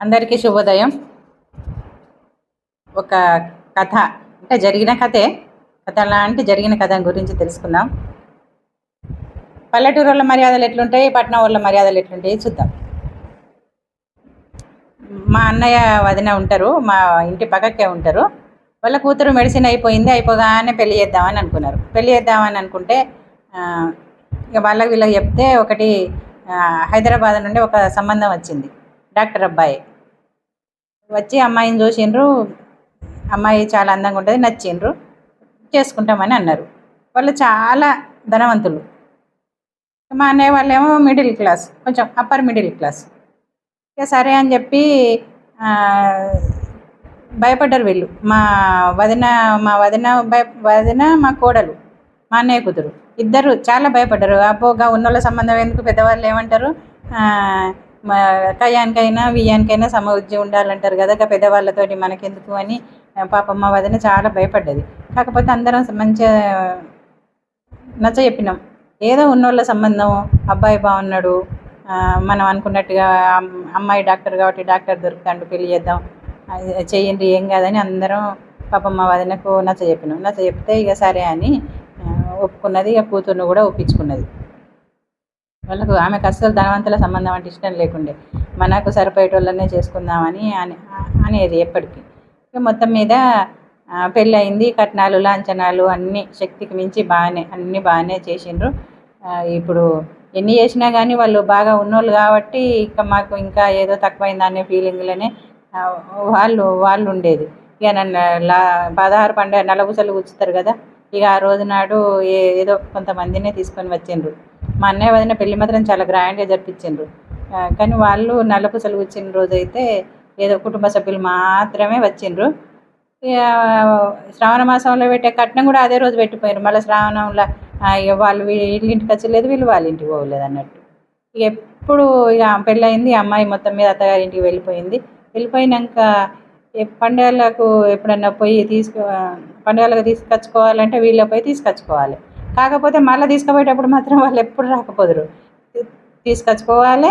అందరికీ శుభోదయం. ఒక కథ అంటే జరిగిన కథే. కథ లాంటి జరిగిన కథ గురించి తెలుసుకుందాం. పల్లెటూరు వాళ్ళ మర్యాదలు ఎట్లుంటాయి పట్టణం వాళ్ళ మర్యాదలు ఎట్లుంటాయి చూద్దాం. మా అన్నయ్య వదిన ఉంటారు మా ఇంటి పక్కకే ఉంటారు. వాళ్ళ కూతురు మెడిసిన్ అయిపోయింది అయిపోగానే పెళ్ళి చేద్దామని అనుకున్నారు. పెళ్ళి చేద్దామని అనుకుంటే ఇక వాళ్ళకి వీళ్ళకి చెప్తే ఒకటి హైదరాబాద్ నుండి ఒక సంబంధం వచ్చింది డాక్టర్ అబ్బాయి. వచ్చి అమ్మాయిని చూసిండ్రు. అమ్మాయి చాలా అందంగా ఉంటుంది నచ్చిండ్రు. చేసుకుంటామని అన్నారు. వాళ్ళు చాలా ధనవంతులు. మా అన్నయ్య వాళ్ళేమో మిడిల్ క్లాస్ కొంచెం అప్పర్ మిడిల్ క్లాస్ ఇక సరే అని చెప్పి భయపడ్డారు వీళ్ళు. మా వదిన మా వదిన భయ వదిన మా కోడలు మా అన్నయ్య కూతురు. ఇద్దరు చాలా భయపడ్డారు. అబ్బోగా ఉన్నోళ్ళ సంబంధం ఎందుకు పెద్దవాళ్ళు ఏమంటారు? మా కయ్యానికైనా వియ్యానికైనా సమబుద్ధి ఉండాలంటారు కదా ఇక పెద్దవాళ్ళతోటి మనకెందుకు అని పాపమ్మ పాపం మా వదిన చాలా భయపడ్డది. కాకపోతే అందరం మంచిగా నచ్చ చెప్పినాం. ఏదో ఉన్నోళ్ళ సంబంధం అబ్బాయి బాగున్నాడు మనం అనుకున్నట్టుగా అమ్మాయి డాక్టర్ కాబట్టి డాక్టర్ దొరుకుతాడు పెళ్ళి చేద్దాం అది ఏం కాదని అందరం పాపం మా వదినకు నచ్చ చెప్పినాం. నచ్చ చెప్తే ఇక సరే అని ఒప్పుకున్నది ఇక కూతుర్ని కూడా ఒప్పించుకున్నది. వాళ్ళకు ఆమెకు అస్సలు ధనవంతుల సంబంధం అంటే ఇష్టం లేకుండే. మనకు సరిపోయేటోళ్ళనే చేసుకుందామని అని అనేది ఎప్పటికీ. ఇక మొత్తం మీద పెళ్ళి అయింది కట్నాలు లాంఛనాలు అన్నీ శక్తికి మించి బాగానే అన్నీ బాగానే చేసిండ్రు. ఇప్పుడు ఎన్ని చేసినా కానీ వాళ్ళు బాగా ఉన్నోళ్ళు కాబట్టి ఇక మాకు ఇంకా ఏదో తక్కువైందనే ఫీలింగ్లోనే వాళ్ళు వాళ్ళు ఉండేది. ఇక నన్ను లా పదహారు పండుగ నలగుసలు కూర్చుతారు కదా ఇక ఆ రోజు నాడు ఏ ఏదో కొంతమందినే తీసుకొని వచ్చిండ్రు. మా అన్నయ్య వదిన పెళ్ళి మాత్రం చాలా గ్రాండ్గా జరిపించిండ్రు. కానీ వాళ్ళు నల్లపూసలు వచ్చిన రోజు అయితే ఏదో కుటుంబ సభ్యులు మాత్రమే వచ్చిండ్రు. ఇక శ్రావణ మాసంలో పెట్టే కట్నం కూడా అదే రోజు పెట్టిపోయారు. మళ్ళీ శ్రావణంలో ఇక వాళ్ళు వీళ్ళింటికి వచ్చలేదు వీళ్ళు వాళ్ళ ఇంటికి పోలేదు అన్నట్టు. ఇక ఎప్పుడు ఇక పెళ్ళయింది అమ్మాయి మొత్తం మీద అత్తగారి ఇంటికి వెళ్ళిపోయింది. వెళ్ళిపోయినాక పండుగలకు ఎప్పుడన్నా పోయి తీసుకు పండుగలకు తీసుకొచ్చుకోవాలంటే వీళ్ళ పోయి తీసుకొచ్చుకోవాలి. కాకపోతే మళ్ళీ తీసుకుపోయేటప్పుడు మాత్రం వాళ్ళు ఎప్పుడు రాకపోదురు. తీసుకొచ్చుకోవాలి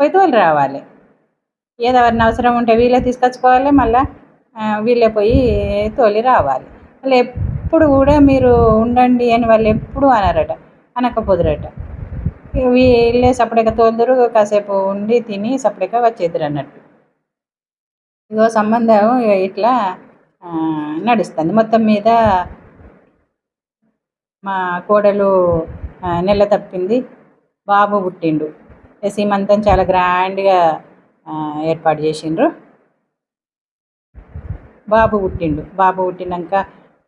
పోయి వాళ్ళు రావాలి. ఏదో ఎవరిని అవసరం ఉంటే వీళ్ళే తీసుకొచ్చుకోవాలి మళ్ళీ వీళ్ళే పోయి తోలి రావాలి. వాళ్ళు ఎప్పుడు కూడా మీరు ఉండండి అని వాళ్ళు ఎప్పుడు అనరట అనకపోదురట. వీళ్ళే సపరేట్గా తోలుదురు కాసేపు ఉండి తిని సపరేట్గా వచ్చేద్దరు అన్నట్టు. ఇదో సంబంధం ఇగ ఇట్లా నడుస్తుంది. మొత్తం మీద మా కోడలు నెల తప్పింది. బాబు పుట్టిండు. సీమంతం చాలా గ్రాండ్గా ఏర్పాటు చేసిండ్రు. బాబు పుట్టిండు. బాబు పుట్టినాక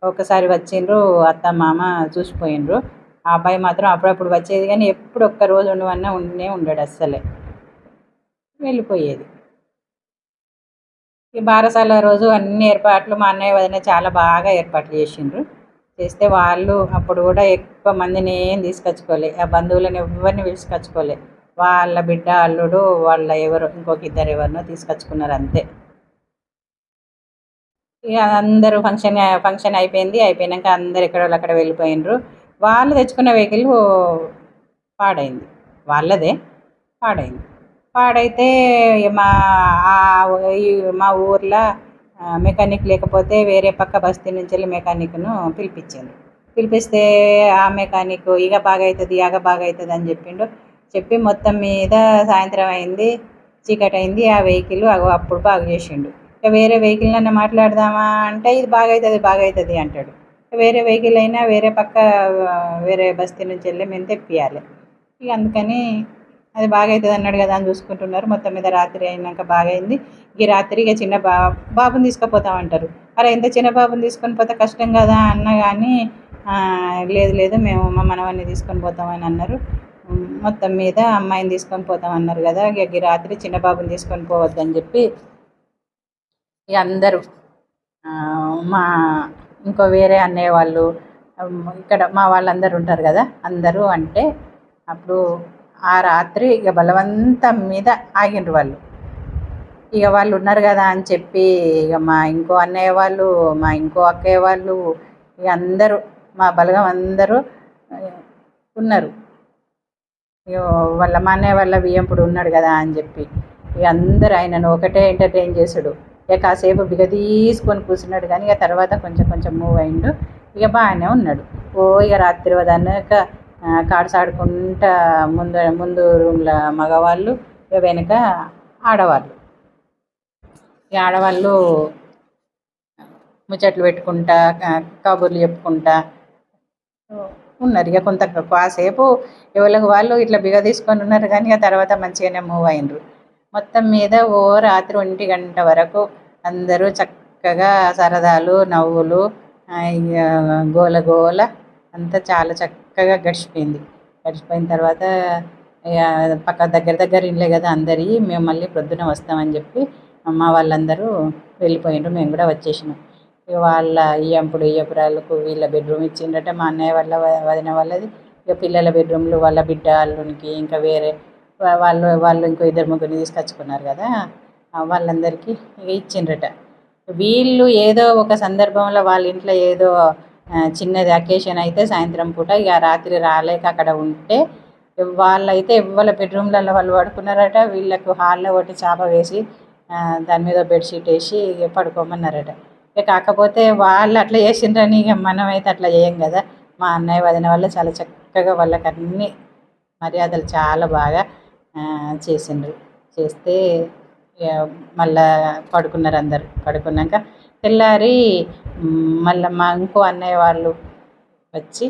ఒకసారి వచ్చిండ్రు అత్త మామ చూసిపోయిండ్రు. ఆ అబ్బాయి మాత్రం అప్పుడప్పుడు వచ్చేది కానీ ఎప్పుడు ఒక్క రోజు ఉండవన్నా ఉండే ఉండడు అస్సలే. వెళ్ళిపోయేది. ఈ బారసాల రోజు అన్ని ఏర్పాట్లు మా అన్నయ్య వదిన చాలా బాగా ఏర్పాట్లు చేసిండ్రు. చేస్తే వాళ్ళు అప్పుడు కూడా ఎక్కువ మందిని ఏం తీసుకొచ్చుకోలే. ఆ బంధువులను ఎవరిని తీసుకొచ్చుకోలే వాళ్ళ బిడ్డ అల్లుడు వాళ్ళ ఎవరు ఇంకొక ఇద్దరు ఎవరినో తీసుకొచ్చుకున్నారు అంతే. ఇక అందరూ ఫంక్షన్ ఫంక్షన్ అయిపోయింది. అయిపోయాక అందరు ఎక్కడ వాళ్ళు అక్కడ వెళ్ళిపోయినరు. వాళ్ళు తెచ్చుకున్న వెహికల్ పాడైంది. వాళ్ళదే పాడైంది. పాడైతే మా ఈ మా ఊర్లో మెకానిక్ లేకపోతే వేరే పక్క బస్తీ నుంచి వెళ్ళి మెకానిక్ను పిలిపించింది. పిలిపిస్తే ఆ మెకానిక్ ఇక బాగా అవుతుంది ఇక బాగా అవుతుంది అని చెప్పిండు. చెప్పి మొత్తం మీద సాయంత్రం అయింది చీకటి అయింది ఆ వెహికల్ అప్పుడు బాగు చేసిండు. ఇక వేరే వెహికల్ నన్ను మాట్లాడదామా అంటే ఇది బాగా అవుతుంది బాగా అవుతుంది అంటాడు వేరే వెహికల్ అయినా వేరే పక్క వేరే బస్తీ నుంచి వెళ్ళి మేము తెప్పియాలి. ఇక అందుకని అది బాగా అవుతుంది అన్నాడు కదా అని చూసుకుంటున్నారు. మొత్తం మీద రాత్రి అయినాక బాగా అయింది ఈ రాత్రి ఇక చిన్న బా బాబుని తీసుకుపోతామంటారు. అరే ఇంత చిన్న బాబుని తీసుకొని పోతే కష్టం కదా అన్న కానీ లేదు లేదు మేము మా మనవన్ని తీసుకొని పోతామని అన్నారు. మొత్తం మీద అమ్మాయిని తీసుకొని పోతామన్నారు కదా. ఇక ఈ రాత్రి చిన్న బాబుని తీసుకొని పోవద్దని చెప్పి ఇక అందరూ మా ఇంకో వేరే అన్నయ్య వాళ్ళు ఇక్కడ మా వాళ్ళందరూ ఉంటారు కదా. అందరూ అంటే అప్పుడు ఆ రాత్రి ఇక బలవంతం మీద ఆగిండ్రు వాళ్ళు. ఇక వాళ్ళు ఉన్నారు కదా అని చెప్పి ఇక మా ఇంకో అన్నయ్య వాళ్ళు మా ఇంకో అక్కయ్య వాళ్ళు ఇక అందరూ మా బలగం అందరూ ఉన్నారు. ఇక వాళ్ళ మా అన్నయ్య వాళ్ళ బియ్యంపుడు ఉన్నాడు కదా అని చెప్పి ఇక అందరూ ఆయనను ఒకటే ఎంటర్టైన్ చేసుడు. ఇక కాసేపు బిగ తీసుకొని కూర్చున్నాడు కానీ ఇక తర్వాత కొంచెం కొంచెం మూవ్ అయిండు. ఇక బాగానే ఉన్నాడు. ఓ ఇక రాత్రి వదాక కార్డ్స్ ఆడుకుంటా ముందు ముందు రూమ్లో మగవాళ్ళు వెనుక వెనక ఆడవాళ్ళు. ఈ ఆడవాళ్ళు ముచ్చట్లు పెట్టుకుంటా కబుర్లు చెప్పుకుంటా ఉన్నారు. ఇక కొంత కాసేపు ఎవరికి వాళ్ళు ఇట్లా బిగ తీసుకొని ఉన్నారు కానీ ఇక తర్వాత మంచిగానే మూవ్ అయినరు. మొత్తం మీద ఓ రాత్రి ఒంటి గంట వరకు అందరూ చక్కగా సరదాలు నవ్వులు గోల గోల అంతా చాలా చక్కగా గడిచిపోయింది. గడిచిపోయిన తర్వాత పక్క దగ్గర దగ్గర ఇళ్ళే కదా అందరి మేము మళ్ళీ ప్రొద్దున వస్తామని చెప్పి మా వాళ్ళందరూ వెళ్ళిపోయిండ్రు. మేము కూడా వచ్చేసినాం. ఇక వాళ్ళ ఇయ్యంపుడు ఇయ్యపురాలకు వీళ్ళ బెడ్రూమ్ ఇచ్చిండ్రట. మా అన్నయ్య వాళ్ళ వదిన వాళ్ళది. ఇక పిల్లల బెడ్రూమ్లు వాళ్ళ బిడ్డ వాళ్ళకి ఇంకా వేరే వాళ్ళు వాళ్ళు ఇంకో ఇద్దరు ముగ్గురిని తీసుకొచ్చుకున్నారు కదా వాళ్ళందరికీ ఇక ఇచ్చిండ్రట. వీళ్ళు ఏదో ఒక సందర్భంలో వాళ్ళ ఇంట్లో ఏదో చిన్నది అకేషన్ అయితే సాయంత్రం పూట. ఇక రాత్రి రాలేక అక్కడ ఉంటే వాళ్ళైతే వాళ్ళ బెడ్రూమ్లలో వాళ్ళు పడుకున్నారట. వీళ్ళకు హాల్లో ఒకటి చాప వేసి దాని మీద బెడ్షీట్ వేసి పడుకోమన్నారట. ఇక కాకపోతే వాళ్ళు అట్లా చేసిండ్రని ఇక మనం అయితే అట్లా చేయం కదా. మా అన్నయ్య వదిన వాళ్ళు చాలా చక్కగా వాళ్ళకి అన్ని మర్యాదలు చాలా బాగా చేసిండ్రు. చేస్తే మళ్ళా పడుకున్నారు అందరు. పడుకున్నాక తెల్లారి మళ్ళీ మా ఇంకో అన్నయ్య వాళ్ళు వచ్చి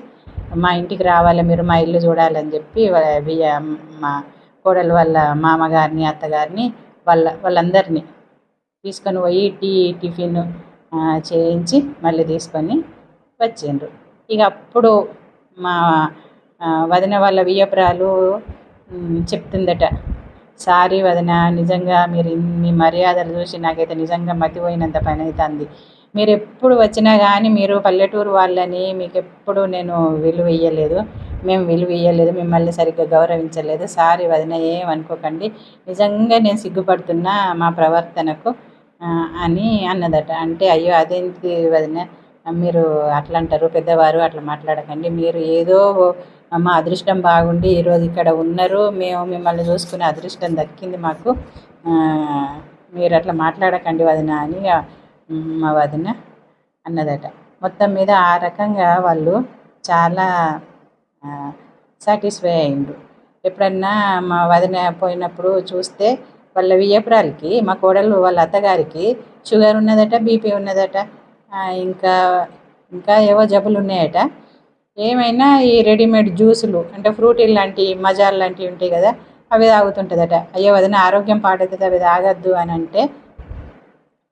మా ఇంటికి రావాలి మీరు మా ఇల్లు చూడాలని చెప్పి మా కోడలు వాళ్ళ మామగారిని అత్తగారిని వాళ్ళ వాళ్ళందరినీ తీసుకొని పోయి టీ టిఫిన్ చేయించి మళ్ళీ తీసుకొని వచ్చిండ్రు. ఇక అప్పుడు మా వదిన వాళ్ళ వియపురాలు చెప్తుందట సారీ వదిన నిజంగా మీరు ఇన్ని మర్యాదలు చూసి నాకైతే నిజంగా మతిపోయినంత పని అవుతుంది. మీరు ఎప్పుడు వచ్చినా కానీ మీరు పల్లెటూరు వాళ్ళని మీకు ఎప్పుడు నేను విలువ ఇయ్యలేదు. మేము విలువ ఇయ్యలేదు మిమ్మల్ని సరిగ్గా గౌరవించలేదు. సారీ వదిన ఏమనుకోకండి నిజంగా నేను సిగ్గుపడుతున్నా మా ప్రవర్తనకు అని అన్నదట. అంటే అయ్యో అదేంటి వదిన? మీరు అట్లా అంటారు పెద్దవారు అట్లా మాట్లాడకండి. మీరు ఏదో మా అదృష్టం బాగుండి ఈరోజు ఇక్కడ ఉన్నారు. మేము మిమ్మల్ని చూసుకునే అదృష్టం దక్కింది మాకు. మీరు అట్లా మాట్లాడకండి వదిన అని మా వదిన అన్నదట. మొత్తం మీద ఆ రకంగా వాళ్ళు చాలా సాటిస్ఫై అయిండు ఎప్పుడన్నా మా వదిన పోయినప్పుడు చూస్తే వాళ్ళ వియ్యపురాలకి మా కోడలు వాళ్ళ అత్తగారికి షుగర్ ఉన్నదట బీపీ ఉన్నదట ఇంకా ఇంకా ఏవో జబ్బులు ఉన్నాయట. ఏమైనా ఈ రెడీమేడ్ జ్యూసులు అంటే ఫ్రూటీ లాంటి మజాలు లాంటివి ఉంటాయి కదా అవి తాగుతుంటుందట. అయ్యో వదిన ఆరోగ్యం పాడవుతుంది అవి తాగద్దు అని అంటే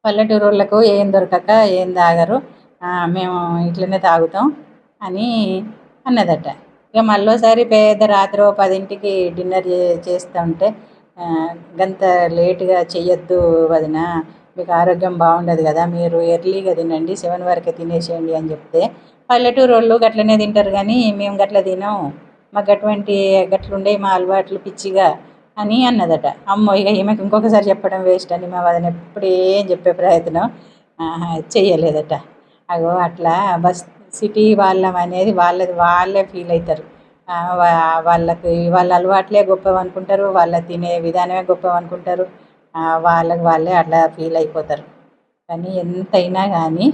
పల్లెటూరు వాళ్ళకు ఏం దొరకక ఏం తాగరు. మేము ఇట్లనే తాగుతాం అని అన్నదట. ఇక మళ్ళీసారి పేద రాత్రి పదింటికి డిన్నర్ చేస్తుంటే గంత లేటుగా చెయ్యొద్దు వదిన. మీకు ఆరోగ్యం బాగుండదు కదా మీరు ఎర్లీగా తినండి సెవెన్ వరకే తినేసేయండి అని చెప్తే పల్లెటూరు వాళ్ళు గట్లనే తింటారు కానీ మేము గట్ల తినం. మాకు అటువంటి గట్లుండే మా అలవాట్లు పిచ్చిగా. అని అన్నదట. అమ్మో ఇక ఈమెకు ఇంకొకసారి చెప్పడం వేస్ట్ అని మా వదిన ఎప్పుడే చెప్పే ప్రయత్నం చెయ్యలేదట అగో అట్లా బస్ సిటీ వాళ్ళం అనేది వాళ్ళది వాళ్ళే ఫీల్ అవుతారు వాళ్ళకి వాళ్ళ అలవాట్లే గొప్పవి అనుకుంటారు వాళ్ళ తినే విధానమే గొప్పవి అనుకుంటారు. వాళ్ళకి వాళ్ళే అట్లా ఫీల్ అయిపోతారు. కానీ ఎంతైనా కానీ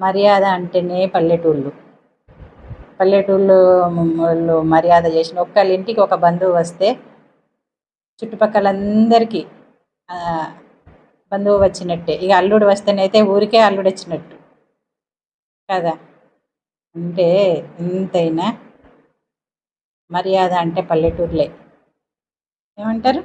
మర్యాద అంటేనే పల్లెటూళ్ళు. పల్లెటూళ్ళు వాళ్ళు మర్యాద చేసిన ఒక్కళ్ళ ఇంటికి ఒక బంధువు వస్తే చుట్టుపక్కల అందరికీ బంధువు వచ్చినట్టే. ఇక అల్లుడు వస్తేనైతే ఊరికే అల్లుడు వచ్చినట్టు కదా? అంటే ఎంతైనా మర్యాద అంటే పల్లెటూరులే. ఏమంటారు?